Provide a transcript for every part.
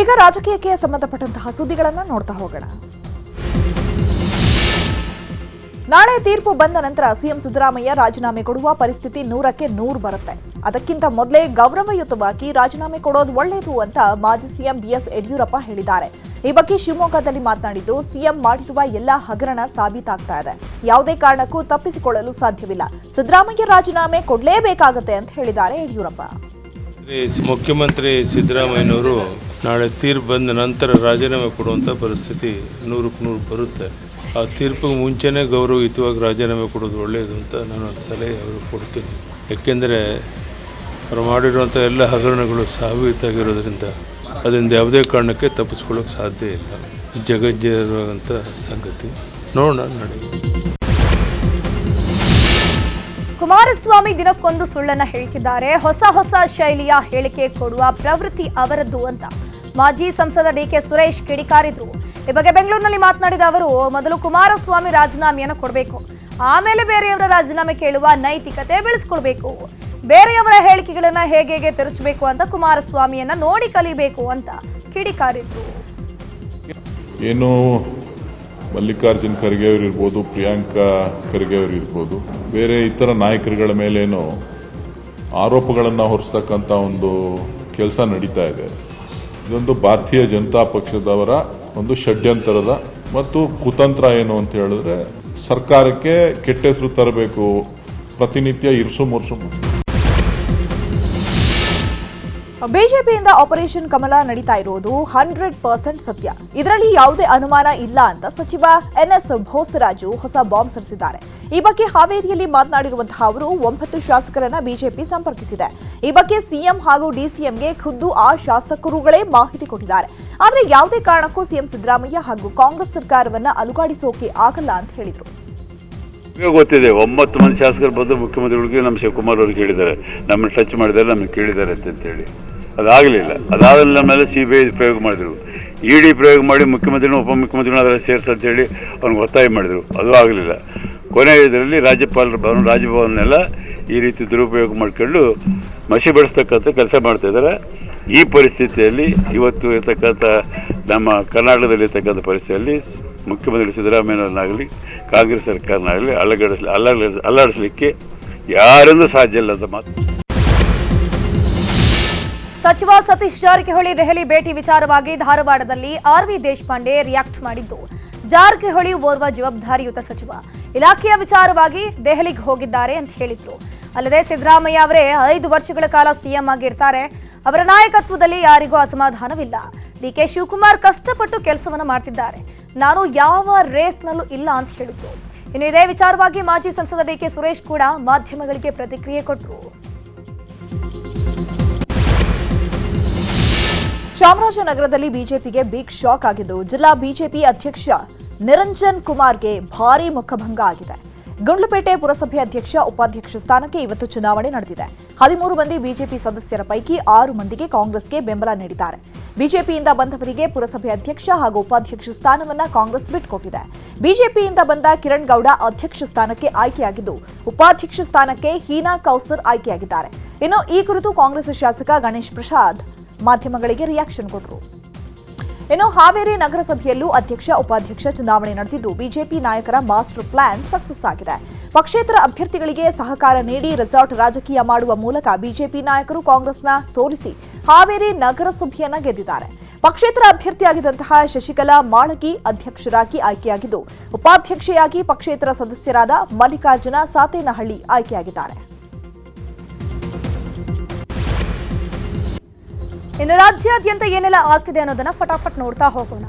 ಈಗ ರಾಜಕೀಯಕ್ಕೆ ಸಂಬಂಧಪಟ್ಟಂತಹ ಸುದ್ದಿಗಳನ್ನು ನೋಡ್ತಾ ಹೋಗೋಣ. ನಾಳೆ ತೀರ್ಪು ಬಂದ ನಂತರ ಸಿಎಂ ಸಿದ್ದರಾಮಯ್ಯ ರಾಜೀನಾಮೆ ಕೊಡುವ ಪರಿಸ್ಥಿತಿ ನೂರಕ್ಕೆ ನೂರು ಬರುತ್ತೆ. ಅದಕ್ಕಿಂತ ಮೊದಲೇ ಗೌರವಯುತವಾಗಿ ರಾಜೀನಾಮೆ ಕೊಡೋದು ಒಳ್ಳೆಯದು ಅಂತ ಮಾಜಿ ಸಿಎಂ ಬಿಎಸ್ ಯಡಿಯೂರಪ್ಪ ಹೇಳಿದ್ದಾರೆ. ಈ ಬಗ್ಗೆ ಶಿವಮೊಗ್ಗದಲ್ಲಿ ಮಾತನಾಡಿದ್ದು, ಸಿಎಂ ಮಾಡಿರುವ ಎಲ್ಲ ಹಗರಣ ಸಾಬೀತಾಗ್ತಾ ಇದೆ. ಯಾವುದೇ ಕಾರಣಕ್ಕೂ ತಪ್ಪಿಸಿಕೊಳ್ಳಲು ಸಾಧ್ಯವಿಲ್ಲ. ಸಿದ್ದರಾಮಯ್ಯ ರಾಜೀನಾಮೆ ಕೊಡಲೇಬೇಕಾಗತ್ತೆ ಅಂತ ಹೇಳಿದ್ದಾರೆ ಯಡಿಯೂರಪ್ಪ. ಮುಖ್ಯಮಂತ್ರಿ ಸಿದ್ದರಾಮಯ್ಯನವರು ನಾಳೆ ತೀರ್ಪು ಬಂದ ನಂತರ ರಾಜೀನಾಮೆ ಕೊಡುವಂಥ ಪರಿಸ್ಥಿತಿ ನೂರಕ್ಕೆ ನೂರು ಬರುತ್ತೆ. ಆ ತೀರ್ಪಿಗೆ ಮುಂಚೆನೇ ಗೌರವಯುತವಾಗಿ ರಾಜೀನಾಮೆ ಕೊಡೋದು ಒಳ್ಳೆಯದು ಅಂತ ನಾನು ಒಂದು ಸಲಹೆ ಅವರು ಕೊಡ್ತೀನಿ. ಏಕೆಂದರೆ ಅವರು ಮಾಡಿರುವಂಥ ಎಲ್ಲ ಹಗರಣಗಳು ಸಾಬೀತಾಗಿರೋದ್ರಿಂದ ಅದರಿಂದ ಯಾವುದೇ ಕಾರಣಕ್ಕೆ ತಪ್ಪಿಸ್ಕೊಳ್ಳೋಕೆ ಸಾಧ್ಯ ಇಲ್ಲ. ಜಗಜ್ಜಿರುವಂಥ ಸಂಗತಿ. ನೋಡೋಣ ನಡೆ ಕುಮಾರಸ್ವಾಮಿ ದಿನಕ್ಕೊಂದು ಸುಳ್ಳನ್ನು ಹೇಳ್ತಿದ್ದಾರೆ. ಹೊಸ ಹೊಸ ಶೈಲಿಯ ಹೇಳಿಕೆ ಕೊಡುವ ಪ್ರವೃತ್ತಿ ಅವರದ್ದು ಅಂತ. ಮಾಜಿ ಸಂಸದ ಡಿಕೆ ಸುರೇಶ್ ಕಿಡಿಕಾರಿದ್ರು. ಈ ಬಗ್ಗೆ ಬೆಂಗಳೂರಿನಲ್ಲಿ ಮಾತನಾಡಿದ ಅವರು, ಮೊದಲು ಕುಮಾರಸ್ವಾಮಿ ರಾಜೀನಾಮೆಯನ್ನು ಕೊಡಬೇಕು, ಆಮೇಲೆ ಬೇರೆಯವರ ರಾಜೀನಾಮೆ ಕೇಳುವ ನೈತಿಕತೆ ಬೆಳೆಸ್ಕೊಳ್ಬೇಕು, ಬೇರೆಯವರ ಹೇಳಿಕೆಗಳನ್ನ ಹೇಗೆ ಹೇಗೆ ತಿರುಚಬೇಕು ಅಂತ ಕುಮಾರಸ್ವಾಮಿಯನ್ನ ನೋಡಿ ಕಲಿಬೇಕು ಅಂತ ಕಿಡಿಕಾರಿದ್ರು. ಏನು ಮಲ್ಲಿಕಾರ್ಜುನ್ ಖರ್ಗೆ ಅವರು ಇರ್ಬೋದು ಪ್ರಿಯಾಂಕಾ ಖರ್ಗೆ ಅವರು ಇರ್ಬೋದು ಬೇರೆ ಇತರ ನಾಯಕರುಗಳ ಮೇಲೇನು ಆರೋಪಗಳನ್ನು ಹೊರಿಸ್ತಕ್ಕಂಥ ಒಂದು ಕೆಲಸ ನಡೀತಾ ಇದೆ. ಇದೊಂದು ಭಾರತೀಯ ಜನತಾ ಪಕ್ಷದವರ ಒಂದು ಷಡ್ಯಂತರದ ಮತ್ತು ಕುತಂತ್ರ ಏನು ಅಂತ ಹೇಳಿದ್ರೆ ಸರ್ಕಾರಕ್ಕೆ ಕೆಟ್ಟ ಹೆಸರು ತರಬೇಕು, ಪ್ರತಿನಿತ್ಯ ಇರ್ಸು ಮುರ್ಸು. ಬಿಜೆಪಿಯಿಂದ ಆಪರೇಷನ್ ಕಮಲ ನಡೀತಾ ಇರುವುದು ಹಂಡ್ರೆಡ್ ಪರ್ಸೆಂಟ್ ಸತ್ಯ. ಇದರಲ್ಲಿ ಯಾವುದೇ ಅನುಮಾನ ಇಲ್ಲ ಅಂತ ಸಚಿವ ಎನ್ಎಸ್ ಭೋಸರಾಜು ಹೊಸ ಬಾಂಬ್ ಸರಿಸಿದ್ದಾರೆ. ಈ ಬಗ್ಗೆ ಹಾವೇರಿಯಲ್ಲಿ ಮಾತನಾಡಿರುವಂತಹ ಅವರು ಒಂಬತ್ತು ಶಾಸಕರನ್ನ ಬಿಜೆಪಿ ಸಂಪರ್ಕಿಸಿದೆ. ಈ ಬಗ್ಗೆ ಸಿಎಂ ಹಾಗೂ ಡಿಸಿಎಂಗೆ ಖುದ್ದು ಆ ಶಾಸಕರುಗಳೇ ಮಾಹಿತಿ ಕೊಟ್ಟಿದ್ದಾರೆ. ಆದರೆ ಯಾವುದೇ ಕಾರಣಕ್ಕೂ ಸಿಎಂ ಸಿದ್ದರಾಮಯ್ಯ ಹಾಗೂ ಕಾಂಗ್ರೆಸ್ ಸರ್ಕಾರವನ್ನ ಅಲುಗಾಡಿಸೋಕೆ ಆಗಲ್ಲ ಅಂತ ಹೇಳಿದರು. ಗೊತ್ತಿದೆ, ಒಂಬತ್ತು ಮಂದಿ ಶಾಸಕರು ಬಂದು ಮುಖ್ಯಮಂತ್ರಿಗಳಿಗೆ ನಮ್ಮ ಶಿವಕುಮಾರ್ ಅವ್ರಿಗೆ ಹೇಳಿದ್ದಾರೆ. ನಮ್ಮನ್ನು ಟಚ್ ಮಾಡಿದ್ದಾರೆ ನಮಗೆ ಕೇಳಿದ್ದಾರೆ ಅಂತೇಳಿ ಅದಾಗಲಿಲ್ಲ. ಅದಾದ ಮೇಲೆ ಸಿ ಬಿ ಐ ಪ್ರಯೋಗ ಮಾಡಿದರು. ಇ ಡಿ ಪ್ರಯೋಗ ಮಾಡಿ ಮುಖ್ಯಮಂತ್ರಿನೂ ಉಪಮುಖ್ಯಮಂತ್ರಿನೂ ಅದರಲ್ಲಿ ಸೇರಿಸಿ ಅಂತೇಳಿ ಅವ್ನಿಗೆ ಒತ್ತಾಯ ಮಾಡಿದರು. ಅದು ಆಗಲಿಲ್ಲ. ಕೊನೆ ಇದರಲ್ಲಿ ರಾಜ್ಯಪಾಲರ ಭವನ ರಾಜಭವನ್ನೆಲ್ಲ ಈ ರೀತಿ ದುರುಪಯೋಗ ಮಾಡ್ಕೊಂಡು ಮಸಿ ಬಡಿಸ್ತಕ್ಕಂಥ ಕೆಲಸ ಮಾಡ್ತಾ ಇದ್ದಾರೆ. ಈ ಪರಿಸ್ಥಿತಿಯಲ್ಲಿ ಇವತ್ತು ಇರ್ತಕ್ಕಂಥ ನಮ್ಮ ಕರ್ನಾಟಕದಲ್ಲಿರ್ತಕ್ಕಂಥ ಪರಿಸ್ಥಿತಿಯಲ್ಲಿ ಮುಖ್ಯಮಂತ್ರಿ ಸಿದ್ದರಾಮಯ್ಯನವರನ್ನಾಗಲಿ, ಕಾಂಗ್ರೆಸ್ ಸರ್ಕಾರನಾಗಲಿ ಅಲ್ಲಗಡಿಸ್ ಅಲ್ಲಾಡಿಸ್ ಅಲ್ಲಾಡಿಸಲಿಕ್ಕೆ ಯಾರಿಂದೂ ಸಾಧ್ಯ ಇಲ್ಲ ಅಂತ ಮಾತು. ಸಚಿವ ಸತೀಶ್ ಜಾರಕಿಹೊಳಿ ದೆಹಲಿ ಭೇಟಿ ವಿಚಾರವಾಗಿ ಧಾರವಾಡದಲ್ಲಿ ಆರ್ ವಿ ದೇಶಪಾಂಡೆ ರಿಯಾಕ್ಟ್ ಮಾಡಿದ್ದು. ಜಾರಕಿಹೊಳಿ ಓರ್ವ ಜವಾಬ್ದಾರಿಯುತ ಸಚಿವ. ಇಲಾಖೆಯ ವಿಚಾರವಾಗಿ ದೆಹಲಿಗೆ ಹೋಗಿದ್ದಾರೆ ಅಂತ ಹೇಳಿದ್ರು. ಅಲ್ಲದೆ ಸಿದ್ದರಾಮಯ್ಯ ಅವರೇ ಐದು ವರ್ಷಗಳ ಕಾಲ ಸಿಎಂ ಆಗಿರ್ತಾರೆ. ಅವರ ನಾಯಕತ್ವದಲ್ಲಿ ಯಾರಿಗೂ ಅಸಮಾಧಾನವಿಲ್ಲ. ಡಿ ಕೆ ಶಿವಕುಮಾರ್ ಕಷ್ಟಪಟ್ಟು ಕೆಲಸವನ್ನು ಮಾಡ್ತಿದ್ದಾರೆ. ನಾನು ಯಾವ ರೇಸ್ನಲ್ಲೂ ಇಲ್ಲ ಅಂತ ಹೇಳಿದ್ರು. ಇನ್ನು ಇದೇ ವಿಚಾರವಾಗಿ ಮಾಜಿ ಸಂಸದ ಡಿ ಕೆ ಸುರೇಶ್ ಕೂಡ ಮಾಧ್ಯಮಗಳಿಗೆ ಪ್ರತಿಕ್ರಿಯೆ ಕೊಟ್ಟರು ಚಾಮರಾಜನಗರದಲ್ಲಿ ಬಿಜೆಪಿಗೆ ಬಿಗ್ ಶಾಕ್ ಆಗಿದ್ದು ಜಿಲ್ಲಾ ಬಿಜೆಪಿ ಅಧ್ಯಕ್ಷ ನಿರಂಜನ್ ಕುಮಾರ್ಗೆ ಭಾರೀ ಮುಖಭಂಗ ಆಗಿದೆ. ಗುಂಡ್ಲುಪೇಟೆ ಪುರಸಭೆ ಅಧ್ಯಕ್ಷ, ಉಪಾಧ್ಯಕ್ಷ ಸ್ಥಾನಕ್ಕೆ ಇವತ್ತು ಚುನಾವಣೆ ನಡೆದಿದೆ. ಹದಿಮೂರು ಮಂದಿ ಬಿಜೆಪಿ ಸದಸ್ಯರ ಪೈಕಿ ಆರು ಮಂದಿಗೆ ಕಾಂಗ್ರೆಸ್ಗೆ ಬೆಂಬಲ ನೀಡಿದ್ದಾರೆ. ಬಿಜೆಪಿಯಿಂದ ಬಂದವರಿಗೆ ಪುರಸಭೆ ಅಧ್ಯಕ್ಷ ಹಾಗೂ ಉಪಾಧ್ಯಕ್ಷ ಸ್ಥಾನವನ್ನ ಕಾಂಗ್ರೆಸ್ ಬಿಟ್ಕೊಟ್ಟಿದೆ. ಬಿಜೆಪಿಯಿಂದ ಬಂದ ಕಿರಣ್ ಗೌಡ ಅಧ್ಯಕ್ಷ ಸ್ಥಾನಕ್ಕೆ ಆಯ್ಕೆಯಾಗಿದ್ದು, ಉಪಾಧ್ಯಕ್ಷ ಸ್ಥಾನಕ್ಕೆ ಹೀನಾ ಕೌಸರ್ ಆಯ್ಕೆಯಾಗಿದ್ದಾರೆ. ಇನ್ನು ಈ ಕುರಿತು ಕಾಂಗ್ರೆಸ್ ಶಾಸಕ ಗಣೇಶ್ ಪ್ರಸಾದ್ ಮಾಧ್ಯಮಗಳಿಗೆ ರಿಯಾಕ್ಷನ್ ಕೊಟ್ಟರು ಇನ್ನು ಹಾವೇರಿ ನಗರಸಭೆಯಲ್ಲೂ ಅಧ್ಯಕ್ಷ, ಉಪಾಧ್ಯಕ್ಷ ಚುನಾವಣೆ ನಡೆದಿದ್ದು ಬಿಜೆಪಿ ನಾಯಕರ ಮಾಸ್ಟರ್ ಪ್ಲಾನ್ ಸಕ್ಸಸ್ ಆಗಿದೆ. ಪಕ್ಷೇತರ ಅಭ್ಯರ್ಥಿಗಳಿಗೆ ಸಹಕಾರ ನೀಡಿ ರೆಸಾರ್ಟ್ ರಾಜಕೀಯ ಮಾಡುವ ಮೂಲಕ ಬಿಜೆಪಿ ನಾಯಕರು ಕಾಂಗ್ರೆಸ್ನ ಸೋಲಿಸಿ ಹಾವೇರಿ ನಗರಸಭೆಯನ್ನ ಗೆದ್ದಿದ್ದಾರೆ. ಪಕ್ಷೇತರ ಅಭ್ಯರ್ಥಿಯಾಗಿದ್ದಂತಹ ಶಶಿಕಲಾ ಮಾಳಗಿ ಅಧ್ಯಕ್ಷರಾಗಿ ಆಯ್ಕೆಯಾಗಿದ್ದು, ಉಪಾಧ್ಯಕ್ಷೆಯಾಗಿ ಪಕ್ಷೇತರ ಸದಸ್ಯರಾದ ಮಲ್ಲಿಕಾರ್ಜುನ ಸಾತೇನಹಳ್ಳಿ ಆಯ್ಕೆಯಾಗಿದ್ದಾರೆ. ಇನ್ನು ರಾಜ್ಯಾದ್ಯಂತ ಏನೆಲ್ಲ ಆಗ್ತಿದೆ ಅನ್ನೋದನ್ನ ಫಟಾಫಟ್ ನೋಡ್ತಾ ಹೋಗೋಣ.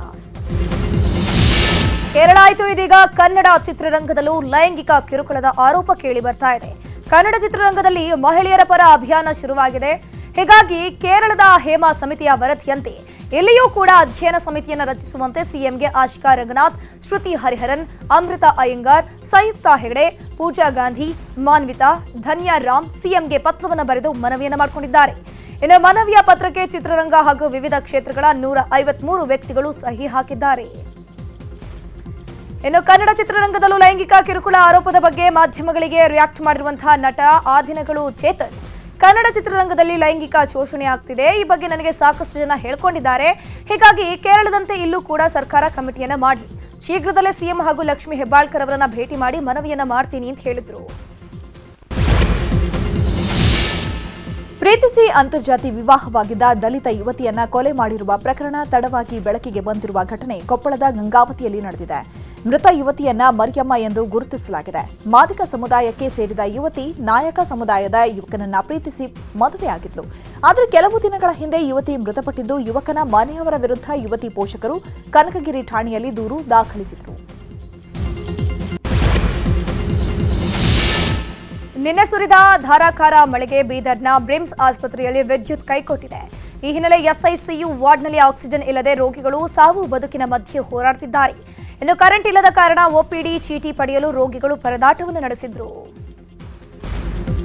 ಕೇರಳ ಆಯಿತು, ಇದೀಗ ಕನ್ನಡ ಚಿತ್ರರಂಗದಲ್ಲೂ ಲೈಂಗಿಕ ಕಿರುಕುಳದ ಆರೋಪ ಕೇಳಿ ಬರ್ತಾ ಇದೆ. ಕನ್ನಡ ಚಿತ್ರರಂಗದಲ್ಲಿ ಮಹಿಳೆಯರ ಪರ ಅಭಿಯಾನ ಶುರುವಾಗಿದೆ. ಹೀಗಾಗಿ ಕೇರಳದ ಹೇಮಾ ಸಮಿತಿಯ ವರದಿಯಂತೆ ಇಲ್ಲಿಯೂ ಕೂಡ ಅಧ್ಯಯನ ಸಮಿತಿಯನ್ನು ರಚಿಸುವಂತೆ ಸಿಎಂಗೆ ಆಶಿಕಾ ರಂಗನಾಥ್, ಶ್ರುತಿ ಹರಿಹರನ್, ಅಮೃತ ಅಯ್ಯಂಗಾರ್, ಸಂಯುಕ್ತ ಹೆಗಡೆ, ಪೂಜಾ ಗಾಂಧಿ, ಮಾನ್ವಿತಾ, ಧನ್ಯಾ ರಾಮ್ ಸಿಎಂಗೆ ಪತ್ರವನ್ನು ಬರೆದು ಮನವಿಯನ್ನು ಮಾಡಿಕೊಂಡಿದ್ದಾರೆ. ಇನ್ನು ಮನವಿಯ ಪತ್ರಕ್ಕೆ ಚಿತ್ರರಂಗ ಹಾಗೂ ವಿವಿಧ ಕ್ಷೇತ್ರಗಳ ನೂರ ಐವತ್ಮೂರು ವ್ಯಕ್ತಿಗಳು ಸಹಿ ಹಾಕಿದ್ದಾರೆ. ಇನ್ನು ಕನ್ನಡ ಚಿತ್ರರಂಗದಲ್ಲೂ ಲೈಂಗಿಕ ಕಿರುಕುಳ ಆರೋಪದ ಬಗ್ಗೆ ಮಾಧ್ಯಮಗಳಿಗೆ ರಿಯಾಕ್ಟ್ ಮಾಡಿರುವಂತಹ ನಟ ಆ ದಿನಗಳು ಚೇತನ್. ಕನ್ನಡ ಚಿತ್ರರಂಗದಲ್ಲಿ ಲೈಂಗಿಕ ಶೋಷಣೆ ಆಗ್ತಿದೆ. ಈ ಬಗ್ಗೆ ನನಗೆ ಸಾಕಷ್ಟು ಜನ ಹೇಳ್ಕೊಂಡಿದ್ದಾರೆ. ಹೀಗಾಗಿ ಕೇರಳದಂತೆ ಇಲ್ಲೂ ಕೂಡ ಸರ್ಕಾರ ಕಮಿಟಿಯನ್ನ ಮಾಡಲಿ. ಶೀಘ್ರದಲ್ಲೇ ಸಿಎಂ ಹಾಗೂ ಲಕ್ಷ್ಮಿ ಹೆಬ್ಬಾಳ್ಕರ್ ಅವರನ್ನ ಭೇಟಿ ಮಾಡಿ ಮನವಿಯನ್ನ ಮಾಡ್ತೀನಿ ಅಂತ ಹೇಳಿದ್ರು. ಪ್ರೀತಿಸಿ ಅಂತರ್ಜಾತಿ ವಿವಾಹವಾಗಿದ್ದ ದಲಿತ ಯುವತಿಯನ್ನ ಕೊಲೆ ಮಾಡಿರುವ ಪ್ರಕರಣ ತಡವಾಗಿ ಬೆಳಕಿಗೆ ಬಂದಿರುವ ಘಟನೆ ಕೊಪ್ಪಳದ ಗಂಗಾವತಿಯಲ್ಲಿ ನಡೆದಿದೆ. ಮೃತ ಯುವತಿಯನ್ನ ಮರಿಯಮ್ಮ ಎಂದು ಗುರುತಿಸಲಾಗಿದೆ. ಮಾದಿಕ ಸಮುದಾಯಕ್ಕೆ ಸೇರಿದ ಯುವತಿ ನಾಯಕ ಸಮುದಾಯದ ಯುವಕನನ್ನ ಪ್ರೀತಿಸಿ ಮದುವೆಯಾಗಿದ್ಲು ಆದರೆ ಕೆಲವು ದಿನಗಳ ಹಿಂದೆ ಯುವತಿ ಮೃತಪಟ್ಟಿದ್ದು ಯುವಕನ ಮನೆಯವರ ವಿರುದ್ಧ ಯುವತಿ ಪೋಷಕರು ಕನಕಗಿರಿ ಠಾಣೆಯಲ್ಲಿ ದೂರು ದಾಖಲಿಸಿದರು. ನಿನ್ನೆ ಸುರಿದ ಧಾರಾಕಾರ ಮಳೆಗೆ ಬೀದರ್ನ ಬ್ರಿಮ್ಸ್ ಆಸ್ಪತ್ರೆಯಲ್ಲಿ ವಿದ್ಯುತ್ ಕೈಕೊಟ್ಟಿದೆ. ಈ ಹಿನ್ನೆಲೆ ಎಸ್ಐಸಿಯು ವಾರ್ಡ್ನಲ್ಲಿ ಆಕ್ಸಿಜನ್ ಇಲ್ಲದೆ ರೋಗಿಗಳು ಸಾವು ಬದುಕಿನ ಮಧ್ಯೆ ಹೋರಾಡುತ್ತಿದ್ದಾರೆ ಇನ್ನು ಕರೆಂಟ್ ಇಲ್ಲದ ಕಾರಣ ಒಪಿಡಿ ಚೀಟಿ ಪಡೆಯಲು ರೋಗಿಗಳು ಪರದಾಟವನ್ನು ನಡೆಸಿದ್ರು.